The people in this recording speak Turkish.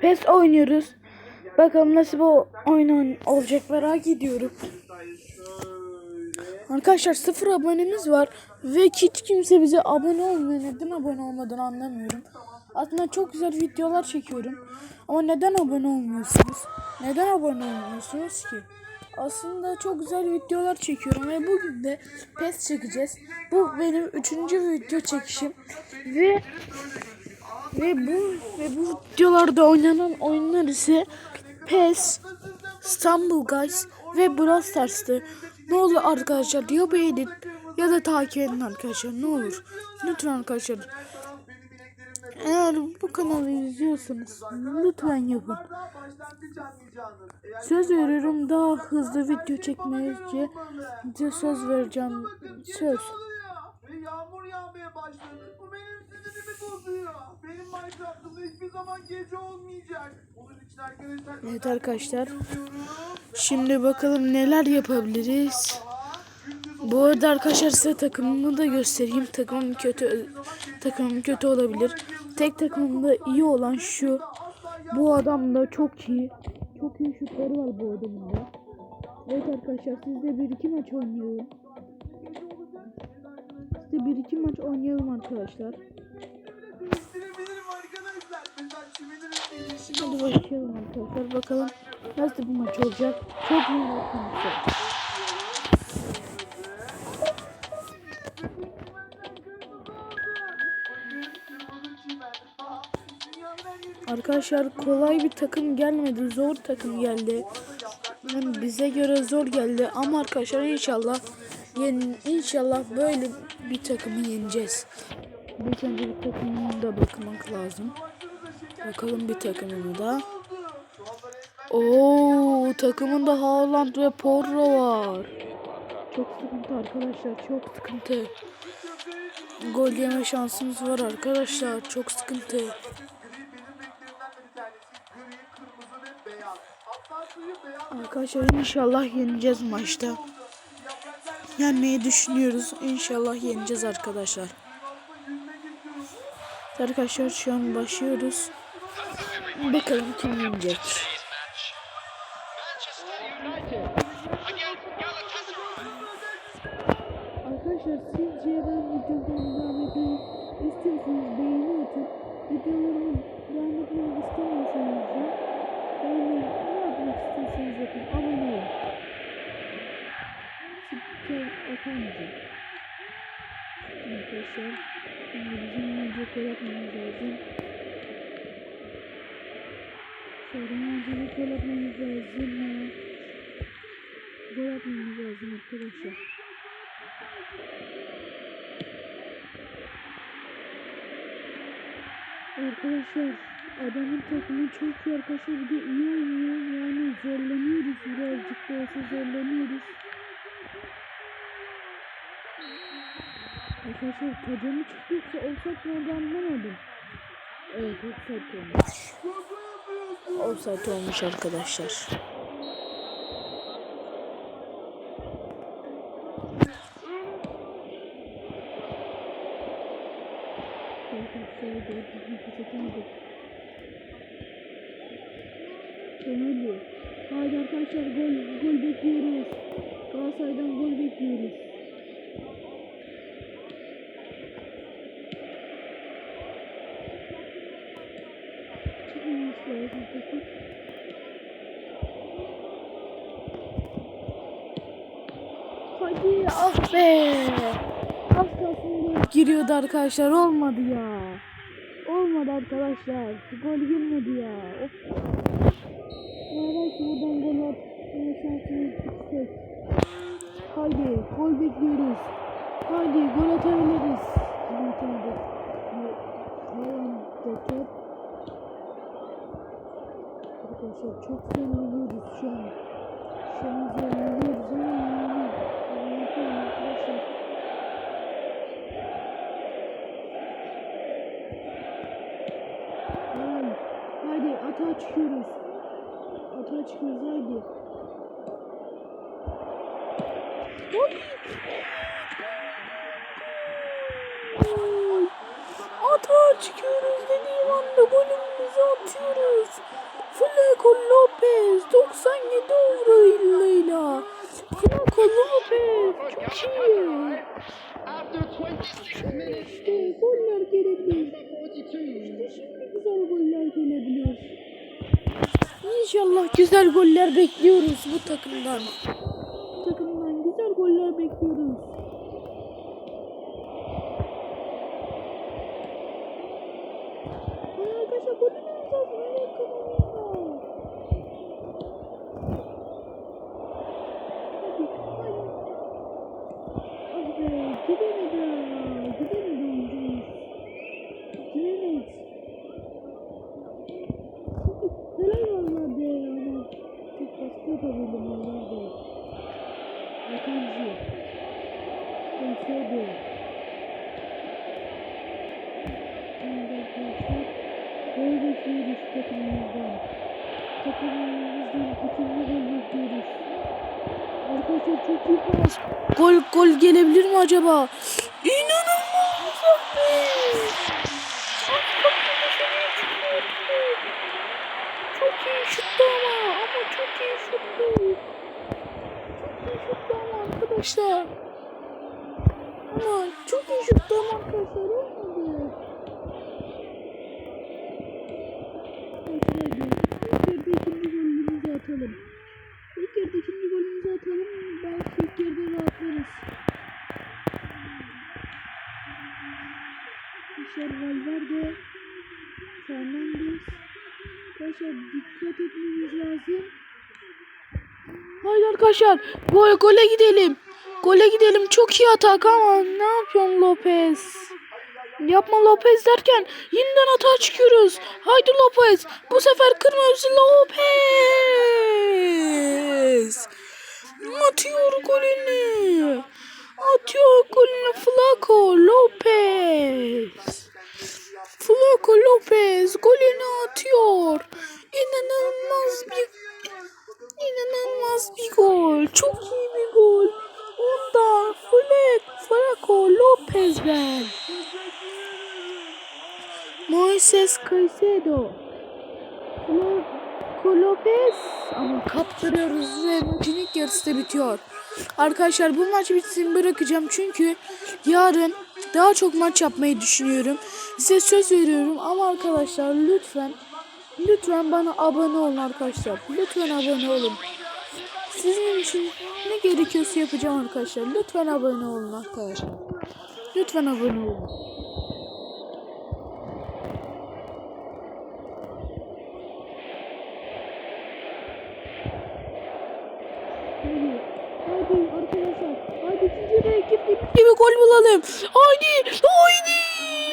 PES oynuyoruz. Bakalım nasıl bir oyun olacak merak ediyorum. Arkadaşlar sıfır abonemiz var ve hiç kimse bize abone olmuyor. Neden abone olmadığını anlamıyorum. Aslında çok güzel videolar çekiyorum. Ama neden abone olmuyorsunuz? Neden abone olmuyorsunuz ki? Aslında çok güzel videolar çekiyorum ve bugün de PES çekeceğiz. Bu benim üçüncü video çekişim ve ve bu ve bu videolarda oynanan oyunlar ise PES, İstanbul Guys ve Brawl Stars'tı. Ne olur arkadaşlar ya beğenin ya da takip edin arkadaşlar ne olur. Lütfen arkadaşlar. Eğer bu kanalı izliyorsanız lütfen yapın. Söz veriyorum daha hızlı video çekmeye size söz vereceğim. Söz. Hiçbir zaman gece olmayacak. Onun için arkadaşlar... Evet arkadaşlar. Şimdi bakalım neler yapabiliriz. Bu arada arkadaşlar size takımımı da göstereyim. Takımım kötü takımım kötü olabilir. Tek takımımda iyi olan şu. Bu adam da çok iyi. Çok iyi şutları var bu adamın da. Evet arkadaşlar siz de bir iki maç oynayalım. Siz de bir iki maç oynayalım arkadaşlar. Hadi başlayalım arkadaşlar. Bakalım nasıl bir maç olacak. Çok merak ediyorum. Arkadaşlar kolay bir takım gelmedi. Zor takım geldi. Yani bize göre zor geldi ama arkadaşlar inşallah yen inşallah böyle bir takımı yeneceğiz. Bir önce bir takımına da bakmak lazım. Bakalım bir takımını da. Oo takımında Haaland ve Porro var. Çok sıkıntı arkadaşlar çok sıkıntı. Gol yeme şansımız var arkadaşlar çok sıkıntı. Arkadaşlar inşallah yeneceğiz maçta. Yenmeyi düşünüyoruz. İnşallah yeneceğiz arkadaşlar. Arkadaşlar şu an başlıyoruz. Bakalım kim yenecek. Arkadaşlar sizce ben videolarımı devam etmeyi istiyorsanız beğeni atın. Videolarımı devam etmeyi istemiyorsanız da yani ne yapmak istiyorsanız yapın. Abone olun. Spiker atamayacağım. Arkadaşlar bizim önce gol atmamız lazım. Sonra önce gol atmamız lazım. Gol atmamız lazım arkadaşlar. Arkadaşlar adamın takımı çok iyi arkadaşlar bir de iyi oynuyor yani zorlanıyoruz birazcık da olsa zorlanıyoruz. Arkadaşlar taca mı çıktı yoksa offside mi oldu. Evet offside olmuş. Offside olmuş arkadaşlar. Haydi arkadaşlar gol gol bekliyoruz. Galatasaray'dan gol bekliyoruz. Çıkmaması lazım takım. Hadi ah be. Gol giriyordu arkadaşlar olmadı ya. Olmadı arkadaşlar. Gol girmedi ya. Of. Belki buradan gol atma şansımız yüksek. Haydi gol bekliyoruz. Haydi gol atabiliriz. Gol. Haaland da top. Arkadaşlar çok zorlanıyoruz şu an. Şu an zorlanıyoruz ama yani. Anlatamam arkadaşlar. Haydi. Haydi atağa çıkıyoruz. Atağa çıkıyoruz haydi. Atağa çıkıyoruz dediğim anda golümüzü atıyoruz. Flaco Lopez 97 overall'ıyla. Flaco Lopez çok iyi. After 26 minutes, İşte goller gelebilir. 42. İşte şimdi güzel goller gelebilir. İnşallah güzel goller bekliyoruz bu takımdan. Bu takımdan güzel goller bekliyoruz. Ay arkadaşlar golümüz lazım. Evet kanalımızda. Hadi hadi. Ah be gidemedi. Gidemedi oyuncumuz. Gidemeyiz. Helal vallahi be ama çok baskı yapabildim onlar da. Akancı. Konserdo. Şimdi arkadaşlar gol bekliyoruz takımımızdan. Takımımızdan ikinci gol bekliyoruz. Arkadaşlar çok iyi pas. Gol gol gelebilir mi acaba? İnanılmaz. Çok iyi şuttu ama ama çok iyi şuttu. Çok iyi şuttu ama arkadaşlar. Ama çok iyi şuttu ama arkadaşlar olmadı. Neyse, hadi. İlk yarıda ikinci golümüzü atalım. İlk yarıda ikinci golümüzü atalım. Belki ilk yarıda rahatlarız. Michel Valverde. Fernandes. Arkadaşlar dikkat etmemiz lazım. Haydi arkadaşlar gol gole gidelim. Gole gidelim. Çok iyi atak ama ne yapıyorsun Lopez? Yapma Lopez derken yeniden atağa çıkıyoruz. Haydi Lopez. Bu sefer kırmızı Lopez. Atıyor golünü. Atıyor golünü Flaco Lopez. Flaco Lopez golünü atıyor. İnanılmaz bir inanılmaz bir gol. Çok iyi bir gol. Onda Flac, Flaco Lopez'den. Moises Caicedo. Lopez. Ama kaptırıyoruz ve maçın ilk yarısı da bitiyor. Arkadaşlar bu maç bitsin bırakacağım çünkü yarın daha çok maç yapmayı düşünüyorum. Size söz veriyorum ama arkadaşlar lütfen lütfen bana abone olun arkadaşlar. Lütfen abone olun. Sizin için ne gerekiyorsa yapacağım arkadaşlar. Lütfen abone olun arkadaşlar. Lütfen abone olun. Hadi. Hadi bulalım. Haydi. Haydi.